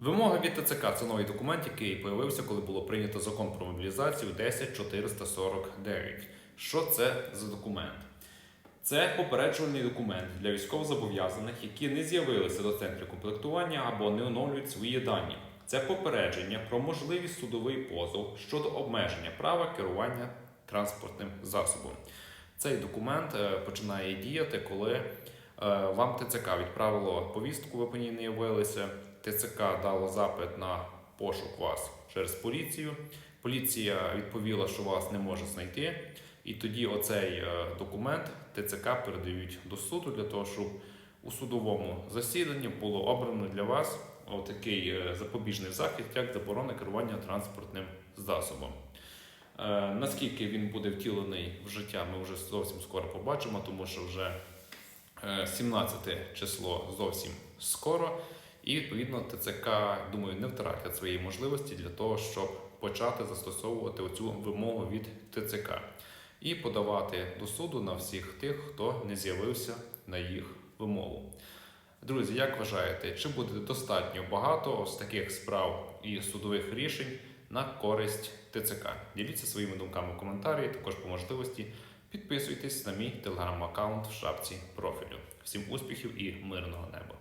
Вимога від ТЦК це новий документ, який появився, коли було прийнято закон про мобілізацію 10449. Що це за документ? Це попереджувальний документ для військовозобов'язаних, які не з'явилися до центру комплектування або не оновлюють свої дані. Це попередження про можливість судовий позов щодо обмеження права керування транспортним засобом. Цей документ е, починає діяти, коли вам ТЦК відправило повістку, ви по ній не явилися. ТЦК дало запит на пошук вас через поліцію. Поліція відповіла, що вас не може знайти. І тоді оцей е, документ ТЦК передають до суду для того, щоб у судовому засіданні було обрано для вас такий е, запобіжний захід, як заборона керування транспортним засобом. Е, Наскільки він буде втілений в життя, ми вже зовсім скоро побачимо, тому що вже е, 17 число зовсім скоро. І відповідно ТЦК, думаю, не втратять свої можливості для того, щоб почати застосовувати оцю вимогу від ТЦК і подавати до суду на всіх тих, хто не з'явився на їх вимогу. Друзі, як вважаєте, чи буде достатньо багато ось таких справ і судових рішень на користь ТЦК? Діліться своїми думками в коментарі, також по можливості підписуйтесь на мій телеграм-аккаунт в шапці профілю. Всім успіхів і мирного неба!